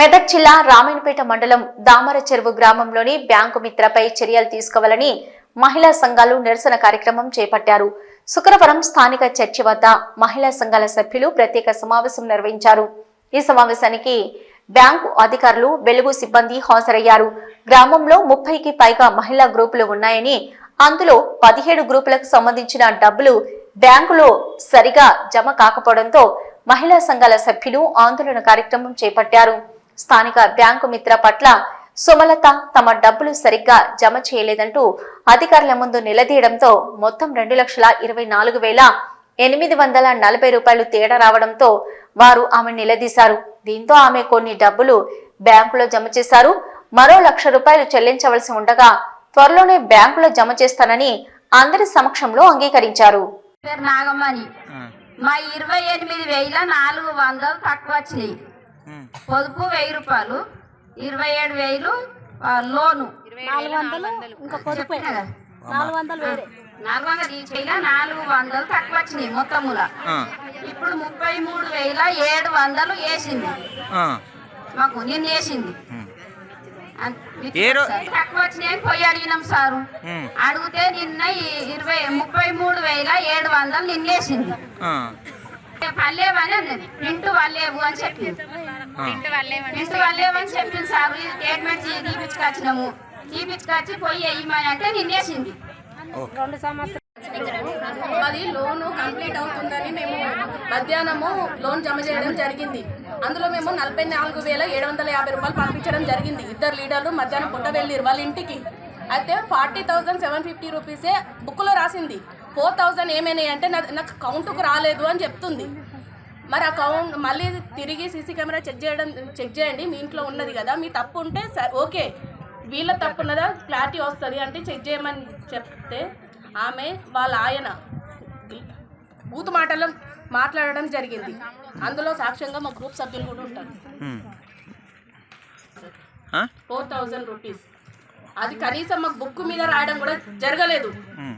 మెదక్ జిల్లా రామాయణపేట మండలం దామర చెరువు గ్రామంలోని బ్యాంకు మిత్రపై చర్యలు తీసుకోవాలని మహిళా సంఘాలు నిరసన కార్యక్రమం చేపట్టారు. శుక్రవారం స్థానిక చర్చి వద్ద మహిళా సంఘాల సభ్యులు ప్రత్యేక సమావేశం నిర్వహించారు. ఈ సమావేశానికి బ్యాంకు అధికారులు వెలుగు సిబ్బంది హాజరయ్యారు. గ్రామంలో ముప్పైకి పైగా మహిళా గ్రూపులు ఉన్నాయని అందులో పదిహేడు గ్రూపులకు సంబంధించిన డబ్బులు బ్యాంకులో సరిగా జమ కాకపోవడంతో మహిళా సంఘాల సభ్యులు ఆందోళన కార్యక్రమం చేపట్టారు. స్థానిక బ్యాంకు మిత్ర పట్ల సుమలత తమ డబ్బులు సరిగ్గా జమ చేయలేదంటూ అధికారుల ముందు నిలదీయడంతో మొత్తం రెండు లక్షల ఇరవై నాలుగు వేల ఎనిమిది వందల నలభై రూపాయలు తేడా రావడంతో వారు ఆమె నిలదీశారు. దీంతో ఆమె కొన్ని డబ్బులు బ్యాంకులో జమ చేశారు. మరో లక్ష రూపాయలు చెల్లించవలసి ఉండగా త్వరలోనే బ్యాంకులో జమ చేస్తానని అందరి సమక్షంలో అంగీకరించారు. మా ఇరవై ఎనిమిది వేల నాలుగు వందలు తక్కువ వచ్చినాయి. పొదుపు వెయ్యి రూపాయలు ఇరవై ఏడు వేలు లోను. నాలుగు వందలు. ఇంకా పొదుపు చెప్పినా కదా. నాలుగు వందలు వేరే. నాలుగు వందలు ఈ వేల నాలుగు వందలు తక్కువ వచ్చినాయి మొత్తముల. ఇప్పుడు ముప్పై మూడు వేల ఏడు వందలు వేసింది. మాకు నిన్న వేసింది. తక్కువ వచ్చినాయి అని పోయి అడిగినాం సారు. అడిగితే నిన్న ఇరవై ముప్పై మూడు వేల ఏడు వందలు నిన్న వేసింది పల్లేవని అన్నది. ప్రింట్ వల్లేవు అని చెప్పింది. ప్రింట్ వల్లేవు అని చెప్పింది. సార్ ఇది స్టేట్మెంట్ తీపించుకొచ్చినాము తీపించుకొచ్చి పోయి వేయమని అంటే నిన్నేసింది. రెండు సంవత్సరాలు. మాది లోన్ కంప్లీట్ అవుతుందని మేము మధ్యాహ్నము లోన్ జమ చేయడం జరిగింది. అందులో మేము నలభై నాలుగు వేల ఏడు వందల యాభై రూపాయలు పంపించడం జరిగింది. ఇద్దరు లీడర్లు మధ్యాహ్నం పుట్ట వెళ్ళిరు వాళ్ళ ఇంటికి. అయితే ఫార్టీ థౌజండ్ సెవెన్ ఫిఫ్టీ రూపీసే బుక్లో రాసింది. ఫోర్ థౌజండ్ ఏమైనాయి అంటే నాకు కౌంట్కు రాలేదు అని చెప్తుంది. మరి ఆ కౌంట్ మళ్ళీ తిరిగి సీసీ కెమెరా చెక్ చేయడం చెక్ చేయండి మీ ఇంట్లో ఉన్నది కదా మీ తప్పు ఉంటే ఓకే వీళ్ళ తప్పు ఉన్నదా క్లారిటీ వస్తుంది అంటే చెక్ చేయమని చెప్తే ఆమె వాళ్ళ ఆయన బూతు మాటలు మాట్లాడడం జరిగింది. అందులో సాక్ష్యంగా మా గ్రూప్ సభ్యులు కూడా ఉంటారు. Four thousand rupees. అది కనీసం మాకు బుక్ మీద రాయడం కూడా జరగలేదు.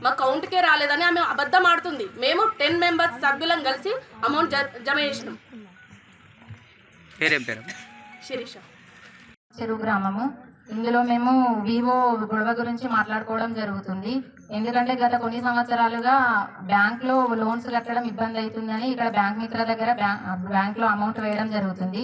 మా కౌంట్కే రాలేదని ఆమె అబద్ధం ఆడుతుంది. మేము టెన్ మెంబర్స్ సభ్యులం కలిసి అమౌంట్ జమ చేసినాం. శిరీష. చెరువు గ్రామము. ఇందులో మేము వివో గొడవ గురించి మాట్లాడుకోవడం జరుగుతుంది. ఎందుకంటే గత కొన్ని సంవత్సరాలుగా బ్యాంక్లో లోన్స్ కట్టడం ఇబ్బంది అవుతుందని ఇక్కడ బ్యాంక్ మిత్ర దగ్గర బ్యాంక్లో అమౌంట్ వేయడం జరుగుతుంది.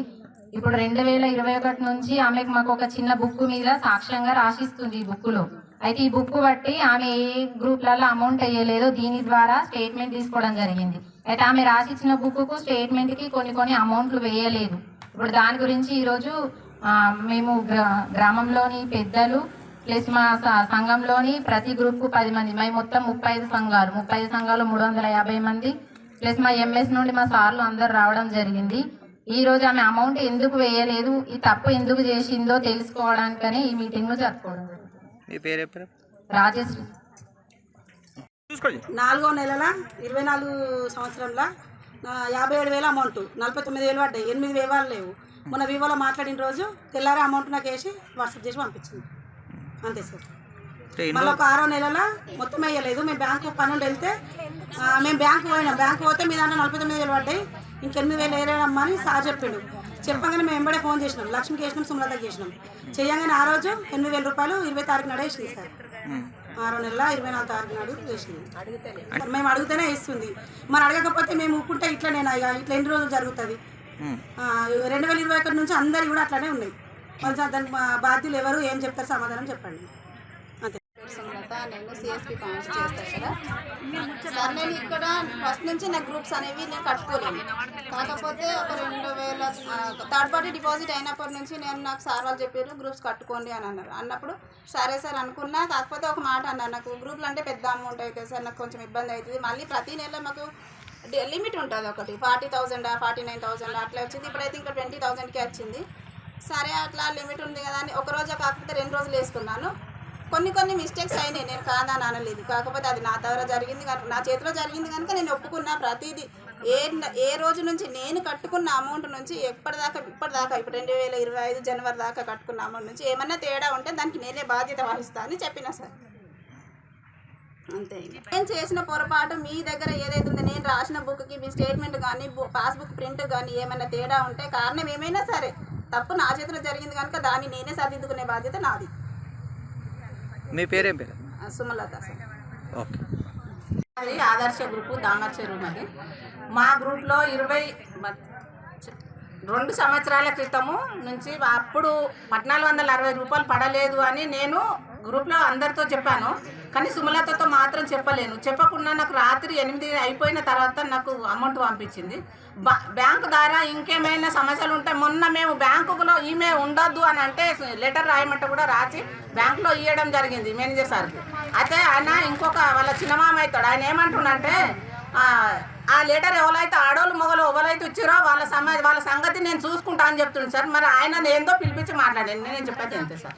ఇప్పుడు రెండు వేల ఇరవై ఒకటి నుంచి ఆమెకు మాకు ఒక చిన్న బుక్ మీద సాక్ష్యంగా రాసిస్తుంది ఈ బుక్లో అయితే ఈ బుక్ బట్టి ఆమె ఏ గ్రూప్లలో అమౌంట్ వేయలేదో దీని ద్వారా స్టేట్మెంట్ తీసుకోవడం జరిగింది. అయితే ఆమె రాసిచ్చిన బుక్కు స్టేట్మెంట్కి కొన్ని కొన్ని అమౌంట్లు వేయలేదు. ఇప్పుడు దాని గురించి ఈరోజు మేము గ్రా- గ్రామంలోని పెద్దలు ప్లస్ మా సంఘంలోని ప్రతి గ్రూప్కు పది మంది మేము మొత్తం ముప్పై ఐదు సంఘాలు ముప్పై ఐదు సంఘాలు మూడు వందల యాభై మంది ప్లస్ మా ఎంఎస్ నుండి మా సార్లు అందరు రావడం జరిగింది. ఈ రోజు ఆమె అమౌంట్ ఎందుకు వేయలేదు? ఈ తప్పు ఎందుకు చేసిందో తెలుసుకోవడానికని ఈ మీటింగ్లో జరుపుకోవడం. మీ పేరేం రాజశ్రీ. నాలుగో నెలల ఇరవై నాలుగు సంవత్సరంలో యాభై ఏడు వేల అమౌంట్ నలభై తొమ్మిది వేలు పడ్డాయి. ఎనిమిది వేలు లేవు. మొన్న వివోలో మాట్లాడిన రోజు తెల్లారి అమౌంట్ నాకు వేసి వాట్సాప్ చేసి పంపించింది. అంతే సార్. మళ్ళీ ఒక ఆరో నెలల మొత్తం వేయలేదు. మేము బ్యాంకు పనులు వెళ్తే మేము బ్యాంకు పోయినాం. బ్యాంకు పోతే మీ దాంట్లో నలభై తొమ్మిది వేలు పడ్డాయి. ఇంకెనిమిది వేలు వేరేమ్మా అని సార్ చెప్పిండు. చెప్పగానే మేము వెంబడే ఫోన్ చేసినాం. లక్ష్మికి వేసినాం సుమలతకి చేసినాం చేయగానే ఆ రోజు ఎనిమిది వేల రూపాయలు ఇరవై తారీఖు నాడే వేసింది సార్. ఆరో నెలల ఇరవై నాలుగు తారీఖు నాడు వేసింది. మేము అడిగితేనే ఇస్తుంది మరి అడగకపోతే మేము ఊరుకుంటే ఇట్లనేనా ఇక ఇట్లా ఎన్ని రోజులు జరుగుతుంది? రెండు వేల ఇరవై ఒకటి నుంచి అందరి కూడా అట్లానే ఉన్నాయి. మరి దానికి బాధ్యులు ఎవరు ఏం చెప్తారు సమాధానం చెప్పండి. సుమలత నేను సిఎస్పి కౌన్సిల్ చేస్తాను కదా. సార్ నేను ఇక్కడ ఫస్ట్ నుంచి నా గ్రూప్స్ అనేవి నేను కట్టుకోలేను. కాకపోతే ఒక రెండు వేల థర్డ్ పార్టీ డిపాజిట్ అయినప్పటి నుంచి నేను నాకు సార్ వాళ్ళు చెప్పారు గ్రూప్స్ కట్టుకోండి అని అన్నారు. అన్నప్పుడు సరే సార్ అనుకున్నా కాకపోతే ఒక మాట అన్నారు. నాకు గ్రూప్లు అంటే పెద్ద అమౌంట్ అవుతుంది సార్ నాకు కొంచెం ఇబ్బంది అవుతుంది. మళ్ళీ ప్రతి నెల మాకు లిమిట్ ఉంటుంది ఒకటి. Forty thousand forty nine thousand అట్లా వచ్చింది. ఇప్పుడైతే ఇంకా ట్వంటీ థౌజండ్కి వచ్చింది. సరే అట్లా లిమిట్ ఉంది కదా అని ఒక రోజు కాకపోతే రెండు రోజులు వేసుకున్నాను. కొన్ని కొన్ని మిస్టేక్స్ అయినాయి. నేను కాదా అనలేదు కాకపోతే అది నా ద్వారా జరిగింది కనుక నా చేతిలో జరిగింది కనుక నేను ఒప్పుకున్నా ప్రతిదీ. ఏ ఏ రోజు నుంచి నేను కట్టుకున్న అమౌంట్ నుంచి ఎప్పటిదాకా ఇప్పటిదాకా ఇప్పుడు రెండు వేల ఇరవై ఐదు జనవరి దాకా కట్టుకున్న అమౌంట్ నుంచి ఏమన్నా తేడా ఉంటే దానికి నేనే బాధ్యత వహిస్తా అని చెప్పిన సార్. అంతే నేను చేసిన పొరపాటు మీ దగ్గర ఏదైతే ఉందో నేను రాసిన బుక్కి మీ స్టేట్మెంట్ కానీ పాస్బుక్ ప్రింట్ కానీ ఏమైనా తేడా ఉంటే కారణం ఏమైనా సరే తప్పు నా చేతిలో జరిగింది కనుక దాన్ని నేనే సరిదిద్దుకునే బాధ్యత నాది. మీ పేరేం పేరు? సుమలత ఓకే. అది ఆదర్శ గ్రూపు దామర్ చెరువు మరి మా గ్రూప్లో ఇరవై రెండు సంవత్సరాల క్రితము నుంచి అప్పుడు పద్నాలుగు వందల అరవై రూపాయలు పడలేదు అని నేను గ్రూప్లో అందరితో చెప్పాను. కానీ సుమలతతో మాత్రం చెప్పలేను. చెప్పకుండా నాకు రాత్రి ఎనిమిది అయిపోయిన తర్వాత నాకు అమౌంట్ పంపించింది. బా- బ్యాంకు ద్వారా ఇంకేమైనా సమస్యలు ఉంటే మొన్న మేము బ్యాంకులో ఈమె ఉండొద్దు అని అంటే లెటర్ రాయమంటే కూడా రాసి బ్యాంకులో ఇవ్వడం జరిగింది మేనేజర్ సార్కి. అయితే ఆయన ఇంకొక వాళ్ళ చిన్నమామ అవుతాడు. ఆయన ఏమంటుండంటే ఆ, లెటర్ ఎవరైతే ఆడోళ్ళు మొగలు ఎవరైతే ఇచ్చారో వాళ్ళ సమ వాళ్ళ సంగతి నేను చూసుకుంటా అని చెప్తున్నాను సార్. మరి ఆయన ఏందో పిలిపించి మాట్లాడాను. నేను చెప్పేది అంతే సార్?